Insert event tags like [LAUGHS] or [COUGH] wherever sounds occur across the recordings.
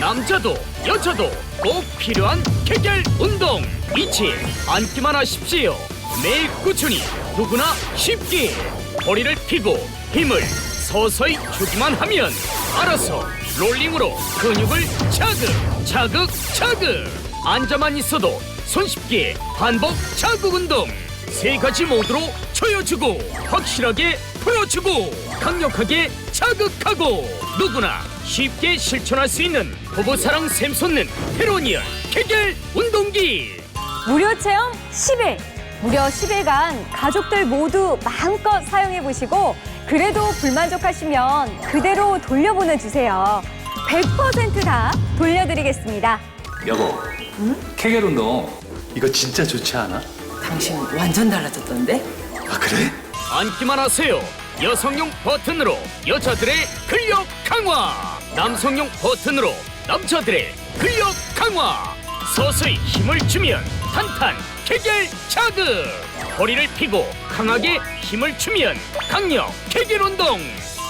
남자도 여자도 꼭 필요한 케겔 운동. 잊지 않기만 하십시오. 매일 꾸준히 누구나 쉽게 허리를 펴고 힘을 서서히 주기만 하면 알아서 롤링으로 근육을 자극 자극 자극. 앉아만 있어도 손쉽게 반복 자극 운동. 세 가지 모드로 조여주고 확실하게 풀어주고 강력하게 자극하고 누구나 쉽게 실천할 수 있는 부부사랑 샘솟는 페로니얼 케겔 운동기 무료 체험 10일. 무려 10일간 가족들 모두 마음껏 사용해 보시고 그래도 불만족하시면 그대로 돌려보내 주세요. 100%다 돌려드리겠습니다. 여보, 케겔 운동 이거 진짜 좋지 않아? 당신 완전 달라졌던데? 아 그래? 앉기만 하세요 여성용 버튼으로 여자들의 근력 강화. 남성용 버튼으로 남자들의 근력 강화. 서서히 힘을 주면 탄탄 케겔 자극. 허리를 펴고 강하게 힘을 주면 강력 케겔 운동.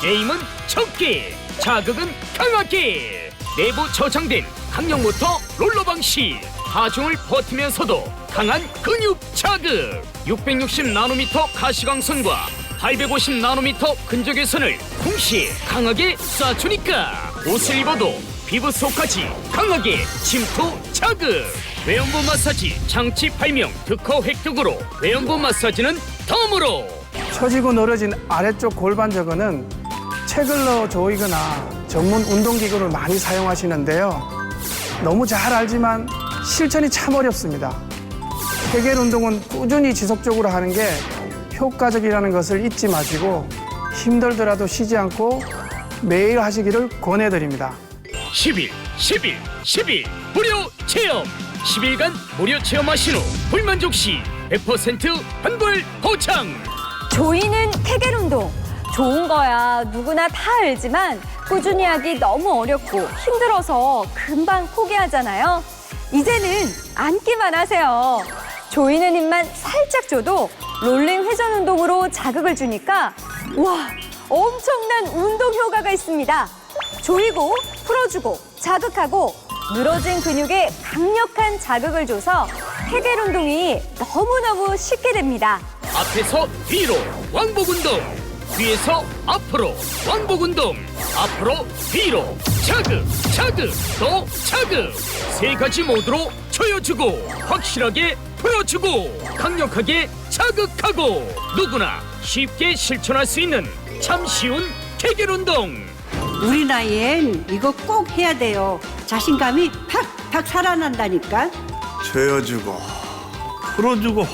게임은 적게 자극은 강하게 내부 저장된 강력 모터 롤러 방식. 하중을 버티면서도 강한 근육 자극. 660 나노미터 가시광선과 850 나노미터 근적외선을 동시에 강하게 쏴주니까 옷을 입어도 피부 속까지 강하게 침투 자극 외연부 마사지 장치 발명 특허 획득으로 외연부 마사지는 덤으로 처지고 늘어진 아래쪽 골반 저근은 책을 넣어 조이거나 전문 운동기구를 많이 사용하시는데요. 너무 잘 알지만 실천이 참 어렵습니다. 케겔 운동은 꾸준히 지속적으로 하는 게 효과적이라는 것을 잊지 마시고 힘들더라도 쉬지 않고 매일 하시기를 권해드립니다. 10일, 10일, 10일 무료 체험. 10일간 무료 체험하신 후 불만족 시 100% 환불 보장. 조이는 케겔 운동. 좋은 거야 누구나 다 알지만 꾸준히 하기 너무 어렵고 힘들어서 금방 포기하잖아요. 이제는 앉기만 하세요. 조이는 힘만 살짝 줘도 롤링 회전 운동으로 자극을 주니까 와 엄청난 운동 효과가 있습니다. 조이고 풀어주고 자극하고 늘어진 근육에 강력한 자극을 줘서 케겔 운동이 너무너무 쉽게 됩니다. 앞에서 뒤로 왕복 운동. 뒤에서 앞으로 왕복 운동. 앞으로 뒤로 자극, 자극, 또 자극. 세 가지 모드로 조여주고 확실하게 풀어주고 강력하게 자극하고 누구나 쉽게 실천할 수 있는 참 쉬운 케겔 운동. 우리 나이엔 이거 꼭 해야 돼요. 자신감이 팍팍 살아난다니까. 조여주고 풀어주고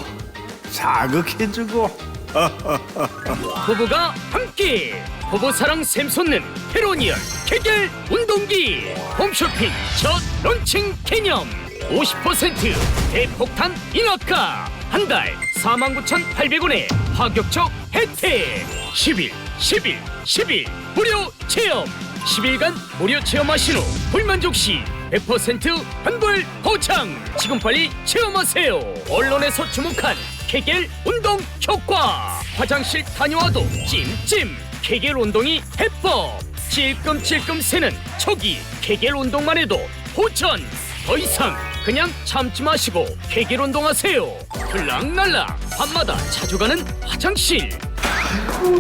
자극해주고 [LAUGHS] 부부가 함께 부부 사랑 샘솟는 페로니얼 케겔 운동기 홈쇼핑 첫 런칭 개념 50% 대폭탄 인하가 한 달 49,800원의 파격적 혜택! 10일 10일 10일 무료 체험! 10일간 무료 체험하신 후 불만족 시 100% 환불 보장! 지금 빨리 체험하세요! 언론에서 주목한 케겔 운동 효과! 화장실 다녀와도 찜찜! 케겔 운동이 해법! 찔끔찔끔 새는 초기 케겔 운동만 해도 호전 더 이상 그냥 참지 마시고 케겔 운동하세요. 들락날락 밤마다 자주 가는 화장실.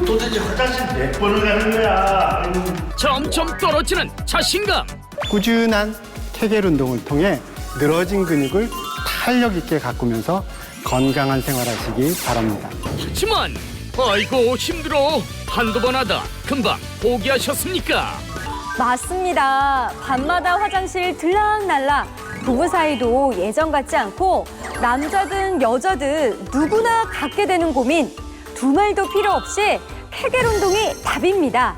도대체 화장실 몇 번을 가는 거야? 점점 떨어지는 자신감. 꾸준한 케겔 운동을 통해 늘어진 근육을 탄력 있게 가꾸면서 건강한 생활하시기 바랍니다. 하지만 아이고 힘들어. 한두 번 하다 금방 포기하셨습니까? 맞습니다. 밤마다 화장실 들락날락. 부부 사이도 예전 같지 않고 남자든 여자든 누구나 갖게 되는 고민. 두 말도 필요 없이 케겔 운동이 답입니다.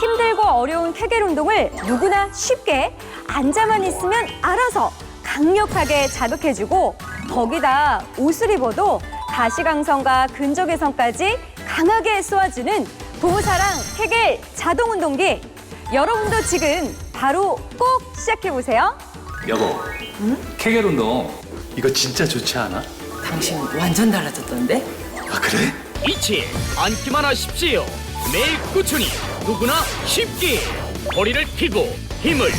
힘들고 어려운 케겔 운동을 누구나 쉽게 앉아만 있으면 알아서 강력하게 자극해주고 거기다 옷을 입어도 가시광선과 근적외선까지 강하게 쏘아주는 부부사랑 케겔 자동 운동기 여러분도 지금 바로 꼭 시작해보세요. 여보, 케겔 운동 이거 진짜 좋지 않아? 당신 완전 달라졌던데? 아 그래? 이제 앉기만 하십시오. 매일 꾸준히 누구나 쉽게 허리를 펴고 힘을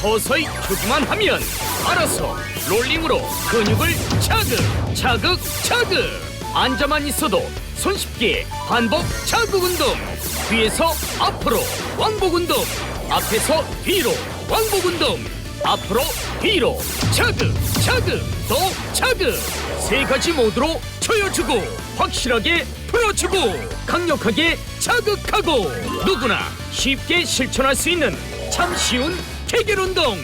서서히 주기만 하면 알아서 롤링으로 근육을 자극, 자극, 자극. 앉아만 있어도 손쉽게 반복 자극 운동. 뒤에서 앞으로. 왕복 운동. 앞에서 뒤로. 왕복 운동. 앞으로 뒤로. 자극, 자극, 또 자극. 세 가지 모드로 조여주고 확실하게 풀어주고 강력하게 자극하고 누구나 쉽게 실천할 수 있는 참 쉬운 케겔 운동.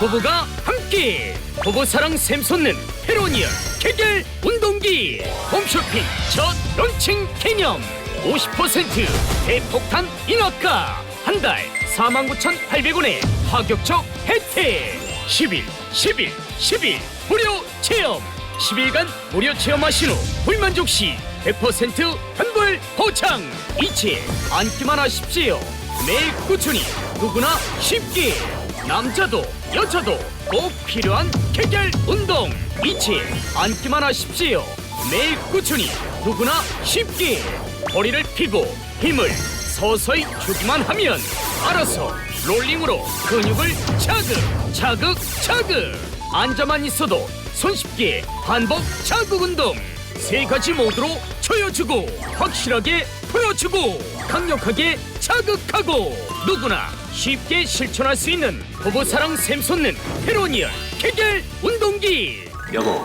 부부가 함께. 부부 사랑 샘솟는 페로니얼 케겔 운동기. 홈쇼핑 첫 론칭 개념 50% 대폭탄 인하가. 한 달 49,800원의 파격적 혜택. 10일 10일 10일 무료 체험. 10일간 무료 체험하신 후 불만족 시 100% 환불 보장. 이체 앉기만 하십시오. 매일 꾸준히 누구나 쉽게. 남자도 여자도 꼭 필요한 개결 운동. 이체 앉기만 하십시오. 매일 꾸준히 누구나 쉽게 허리를 펴고 힘을 서서히 주기만 하면 알아서 롤링으로 근육을 자극 자극 자극. 앉아만 있어도 손쉽게 반복 자극 운동. 세 가지 모드로 조여주고 확실하게 풀어주고 강력하게 자극하고 누구나 쉽게 실천할 수 있는 부부 사랑 샘솟는 페로니얼 케겔 운동기. 여보,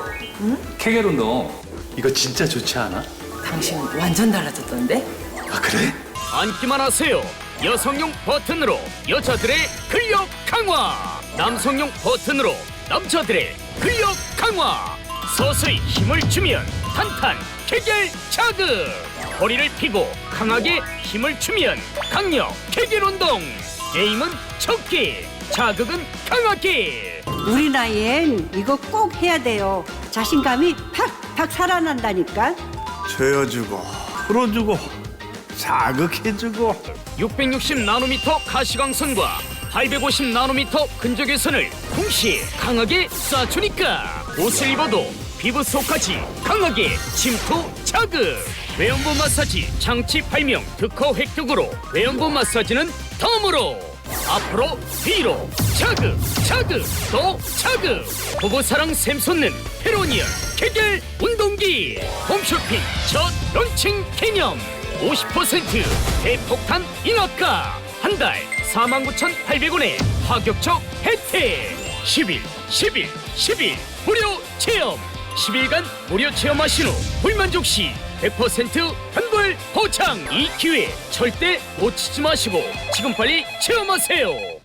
케겔 운동 이거 진짜 좋지 않아? 당신 완전 달라졌던데? 아 그래? 앉기만 하세요 여성용 버튼으로 여자들의 근력 강화 남성용 버튼으로 남자들의 근력 강화 서서히 힘을 주면 탄탄 케겔 자극 허리를 펴고 강하게 힘을 주면 강력 케겔 운동 에임은 적게 자극은 강하게 우리 나이엔 이거 꼭 해야 돼요. 자신감이 팍팍 살아난다니까. 조여주고 풀어주고 자극해주고. 660 나노미터 가시광선과 850 나노미터 근적외선을 동시에 강하게 쏴주니까 옷을 입어도 피부 속까지 강하게 침투 자극. 외연부 마사지 장치 발명 특허 획득으로 외연부 마사지는 덤으로 앞으로 뒤로. 자극 자극 또 자극 부부사랑 샘솟는 페로니얼 케겔 운동기. 홈쇼핑 첫 론칭 개념. 50% 대폭탄 인하가. 한 달 49,800원의 파격적 혜택. 10일 10일 10일. 무료 체험. 10일간 무료 체험하신 후 불만족 시 100% 환불 보장! 이 기회 절대 놓치지 마시고 지금 빨리 체험하세요